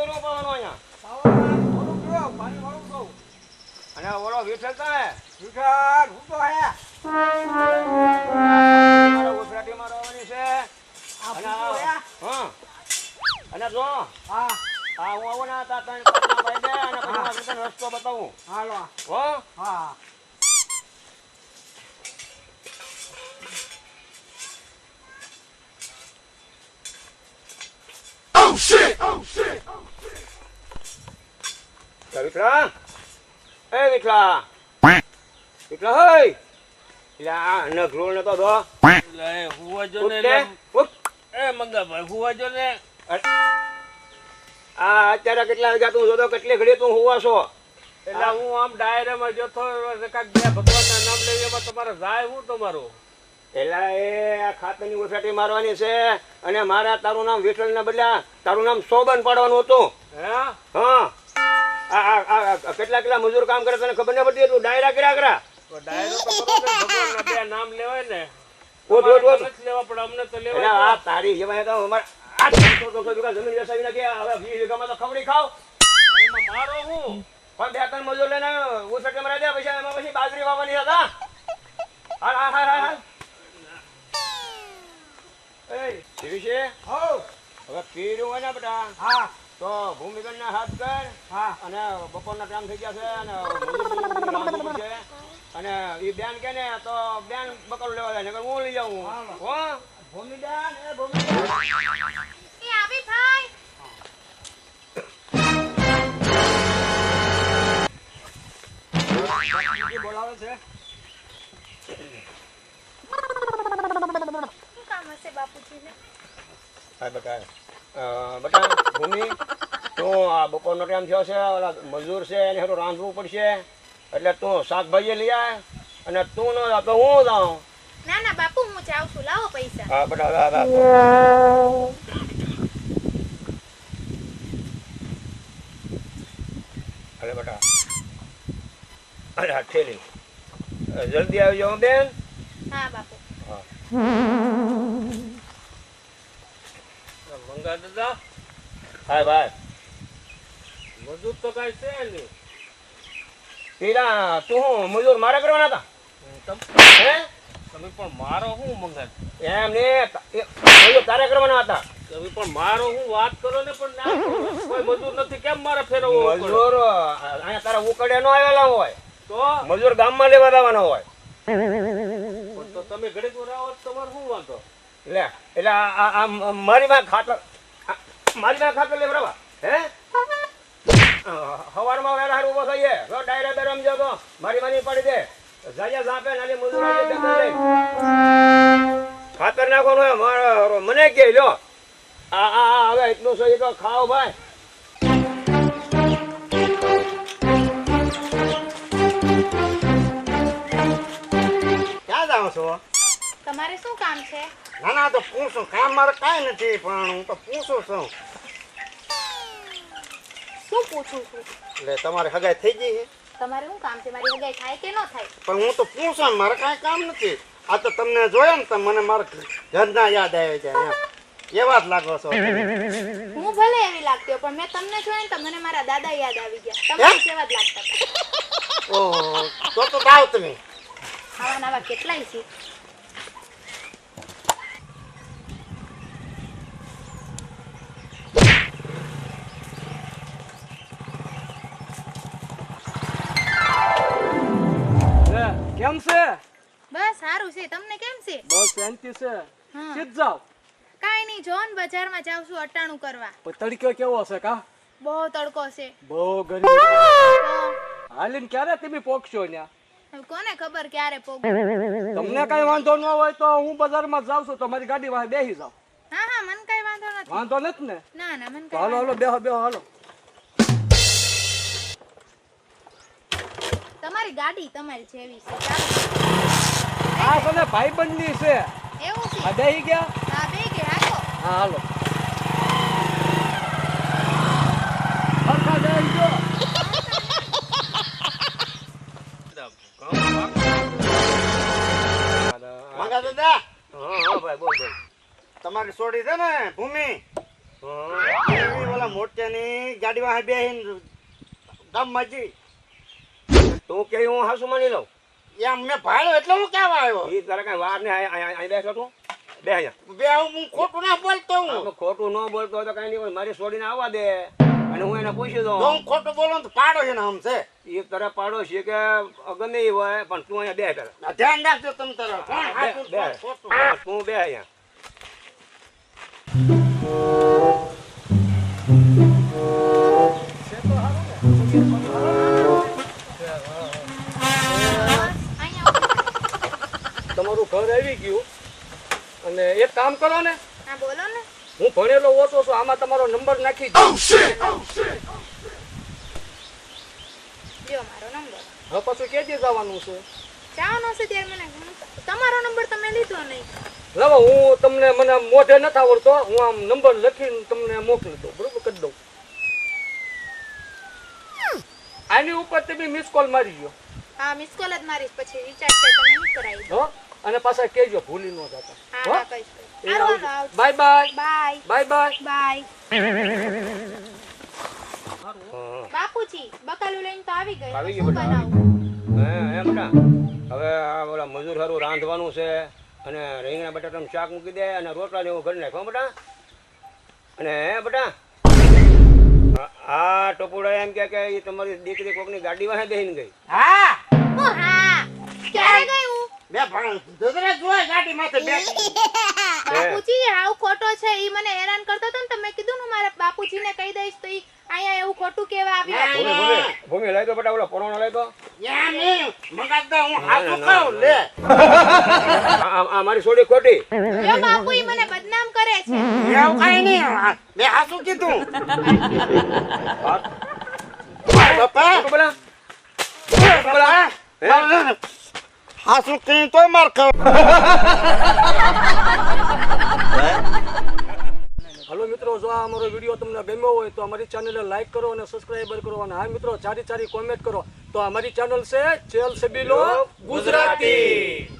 ચોરું પાવાનો અહીંયા પાણી વાળું કહું. અને ઓલો વિઠ્ઠલ કાંઈ? વિઠ્ઠલ, હું તો હે. મારો આવવાની છે અને હા હા, હું આવું ને તા ત્રણ ભાઈ બે અને પછી તને રસ્તો બતાવું હાલો. હો હા. લા વિઠ્ઠલા એ વિઠ્ઠલા. વિઠ્ઠલા હોય એટલે આ નઘરો નતો દો. એટલે એ હુવાજો ને ને, એટલે-. એ મંગાભાઈ હુવાજો ને. આ અત્યારે કેટલા વાગ્યા તું જોતો? કેટલી ઘડી તું હુવા છો? એટલે હું. આમ ડાયરામાં જતો કાંઈક બે ભગવાનના નામ લઈ એમાં તમારે જાય હું તમારું? એલા એ આ ખાતરની ઉઠાટી મારવાની છે અને મારા તારું નામ વિઠ્ઠલ ને બદલા તારું નામ સોબન પાડવાનું હતું. હે? હા. કેટલા કેટલા મજૂર કામ કરે તને ખબર ન પડતી તું ડાયરા કર્યા કરા. ડાયરો તો ભગવાનના બે નામ લેવાય ને. ઓટ, ઓટ, ઓટ. તમારે તો નથી લેવા પણ અમને તો લેવા આ તારી જેવા તો અમારે આ ત્રણસો ત્રણસો વીઘા જમીન વેચાવી નાખી હવે વીસ વીઘામાં તો ખવડી ખાવ. એમાં મારો હું. પણ બે ત્રણ મજૂર લઈને ઉસટે મરા દે પૈસા એમાં પછી બાજરી વાવવાની હતા હાલ હાલ હાલ હાલ એ. હવે. હોય ને બેટા. હા, તો ભૂમિગઢના હાથ કર હા. અને બપોરના ટાઈમ થઈ ગયા છે અને છે અને એ બેન કે ને તો બેન બકરું લેવા જાય નકર હું લઈ જાઉં. હો ભૂમિદાન, એ ભૂમિદાન. એ આવી ભાઈ બોલાવે છે. શું કામ હશે બાપુજીને હા અ, બેટા ભૂમિ. તું આ બપોરનો ટાઈમ થયો છે ઓલા મજૂર છે એને હારું રાંધવું પડશે. એટલે તું શાકભાજી લઈ આય અને તું ન તો હું જાઉં? ના ના બાપુ હું જાઉં છું. લાવો પૈસા. હા બેટા હા, હા. અરે બેટા. અરે હા ઠેલી. જલ્દી આવી જાઓ બેન. હા બાપુ. મંગા દાદા હા ભાઈ. મજૂર તો કાંઈ છે નહીં. પેલા તું હું મજૂર મારે કરવાના હતા? હે? તમે પણ મારો હું મંગા એમ ને મજૂર તારે કરવાના હતા? તમે પણ મારો હું વાત કરો ને પણ ના કોઈ મજૂર નથી કેમ મારે ફેરવવો મજૂર અહીંયા તારા ઉકડે નો આવેલા હોય. તો? મજૂર ગામમાં લેવા જવાના હોય. તો તમે ઘડીક આવો તમારે શું વાંધો? લે, એટલે આ- મારી માં ખાતર મારી માં ખાતર લે બરાબર, હે? હવારમાં વહેલા હાર ઊભો થઈએ, તો ડાયરા દર રમજો તો મારી માની પાડી દે. જાયા જાપે નાલી મજૂર. ખાતર નાખવાનું મારો મને કે, લ્યો. આ આ હવે એટલું સહી તો ખાઓ ભાઈ. ક્યાં જાઓ છો? તમારે શું કામ છે? ના ના તો પૂછું. કામ મારે કાંઈ નથી પણ હું તો પૂછું છું. શું પૂછું છું? એટલે તમારે હગાઈ થઈ ગઈ છે? તમારે શું કામ છે? મારી હગાઈ થાય કે ન થાય? પણ હું તો પૂછું મારે કાંઈ કામ નથી. આ તો તમને જોયો ને તો મને મારા ઘરના યાદ આવે છે એવા જ લાગો છો હું ભલે એવી લાગતી પણ મેં તમને જોઈને તો મને મારા દાદા યાદ આવી ગયા. તમારી કેવા જ લાગતા ઓહો તો તો જાઓ તમે. આવા નવા કેટલાય છે. કેમ છે? બસ સારું છે. તમને કેમ છે? બસ શાંતિ છે. હા. જાવ. કાઈ નહીં જોન બજારમાં જાવ છું અટાણું કરવા. તડકો કેવો હશે કા? બહુ તડકો છે. બહુ ગરમી હાલીન ક્યારે તમે પોકશો ન્યા? કોને ખબર ક્યારે પોગ? તમને કઈ વાંધો ન હોય તો હું બજારમાં જાવ છું. તો મારી ગાડી વાહે બેસી જાવ. હા હા મને કઈ વાંધો નથી. વાંધો નથી ને? ના ના મને હાલો હાલો બેહો બેહો હાલો. તમારી ગાડી તમારી જેવી છે. ચાલો. તમે ભાઈબંધની છે. એવું છે. આ બેહી ગયા? હા બે ગયા. હાલો. હા હાલો. હરખા બેહી ગયો મંગા દાદા. હા હા ભાઈ બોલ બોલ તમારી સોડી છે ને ભૂમિ? હા ઓલા મોટિયાની ગાડીમાં બેહીને ગામમાં જઈ તું કે હું હાસુ માની લઉં? એમ મેં ભાડ્યો એટલે હું કેવા આવ્યો એ તારે કઈ વાર ને અહીં બેસો તું. બે અહીંયા. બે હું ખોટું ના બોલતો હું. ખોટું ન બોલતો તો કઈ નહીં મારી છોડીને આવવા દે. અને હું એને પૂછી દઉં. હું ખોટું બોલું તો પાડો છે ને આમ છે. એ તારે પાડો છે કે ગમે એ હોય પણ તું અહીંયા બે તારે ધ્યાન રાખજો તમે તારે. કોણ બે તું બે અહીંયા. હું ભણેલો ઓછો છું આમાં તમારો નંબર નાખી દો. લ્યો મારો નંબર હવે પાછું ક્યાંથી જવાનું છે? ચાવાનો છે ત્યારે મને તમારો નંબર તમે લીધો નહીં. લાવો હું તમને મને મોઢે નથી આવડતો હું આમ નંબર લખીને તમને મોકલી દઉં બરોબર? કરી દઉં. આની ઉપર તમે મિસ કોલ મારી ગયો હા મિસ કોલ જ મારીશ પછી રિચાર્જ તમે નહીં કરાવી દો. હો? અને પાછા કહેજો ભૂલી ન જતા. Bye bye. Bye. Bye bye. Bye. બાપુજી બકાલું લઈને તો આવી ગઈ. આવી ગઈ શું બેટા, બનાવું? હે હે બેટા હવે આ ઓલા મજૂર હારું રાંધવાનું છે અને રીંગણા બટાટાનું શાક મૂકી દે અને રોટલા ને એવું કરી નાખ અને હે બટા હા આ એમ કે કે તમારી દીકરી કોકની ગાડી વાહે બેહીને ગઈ. હા. હા. ક્યારે ગયું બે ભાણ દોદરા જોય ગાડી માથે બેઠી બાપુજી હાવ ખોટો છે ઈ મને હેરાન કરતો તો ને તો મેં કીધું ને મારા બાપુજીને કહી દઈશ તો ઈ અહીંયા એવું ખોટું કેવા આવ્યા. ભૂમિ ભૂમિ ભૂમિ લઈ તો બેટા ઓલો પરોણો લઈ તો યા નહીં મગાજ દો હું હાથું કહું લે. આ- મારી છોડી ખોટી. જો બાપુ ઈ મને બદનામ કરે છે. એવું બોલા નહીં. આ હાસું કીધું. બાપા. તું પેલા? બાપા. હાસું કઈ તોય માર ખાવ. હલો મિત્રો, જો આ અમારો વીડિયો તમને ગમ્યો હોય તો અમારી ચેનલને લાઈક કરો અને સબસ્ક્રાઈબર કરો અને હા મિત્રો, ચારી ચારી કોમેન્ટ કરો. તો અમારી ચેનલ છે ચેલ સબીલો ગુજરાતી.